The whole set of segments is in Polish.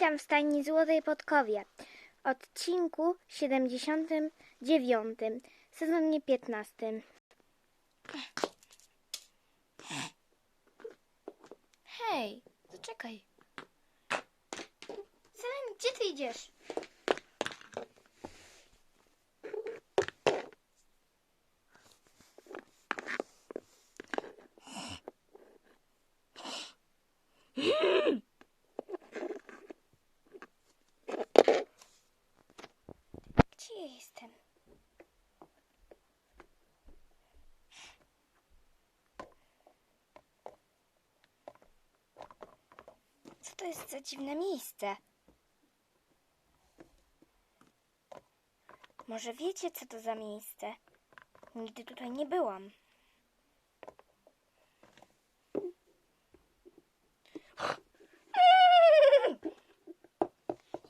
Witam w stajni Złotej Podkowie. Odcinku 79, sezonie 15. Hej, zaczekaj. Selen, gdzie ty idziesz? Gdzie ja jestem? Co to jest za dziwne miejsce? Może wiecie, co to za miejsce? Nigdy tutaj nie byłam.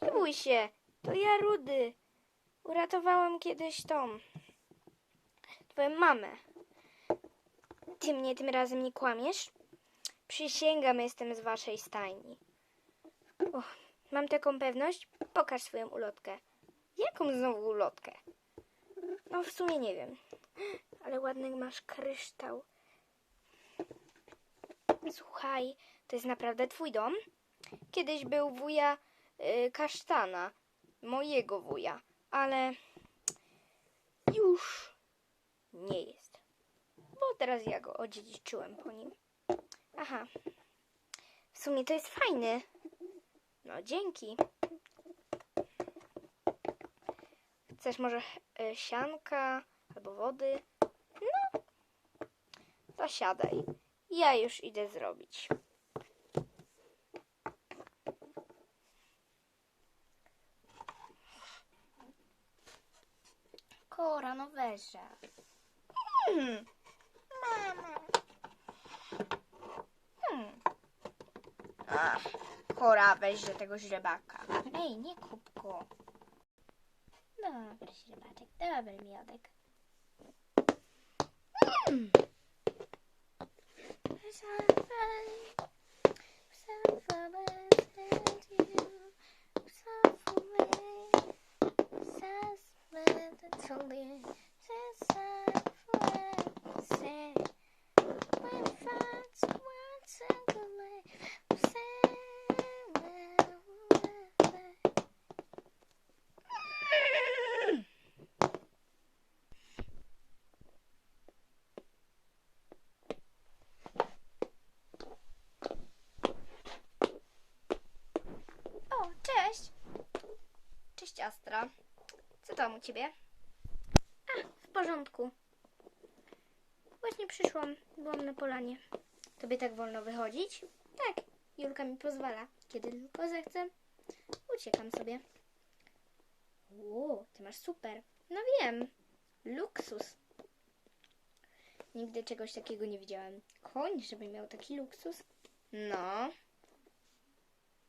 Nie bój się, to ja Rudy. Uratowałam kiedyś tą. Twoją mamę. Ty mnie tym razem nie kłamiesz? Przysięgam, jestem z waszej stajni. Och, mam taką pewność? Pokaż swoją ulotkę. Jaką znowu ulotkę? No w sumie nie wiem. Ale ładny masz kryształ. Słuchaj, to jest naprawdę twój dom? Kiedyś był wuja y, kasztana, mojego wuja, ale już nie jest. Bo teraz ja go odziedziczyłem po nim. Aha. W sumie to jest fajny. No, dzięki. Chcesz może y, sianka albo wody? No, zasiadaj. Ja już idę zrobić. Kora, no weźże. Hmm. Mama. Hmm. Ach, Kora, weź do tego źrebaka. Ej, nie kup go. Dobry źrebaczek, dobry miodek. Mm. Astra. Co tam u ciebie? A, w porządku. Właśnie przyszłam, byłam na polanie. Tobie tak wolno wychodzić? Tak, Julka mi pozwala. Kiedy tylko zechcę, uciekam sobie. O, ty masz super. No wiem, luksus. Nigdy czegoś takiego nie widziałem. Koń, żeby miał taki luksus? No,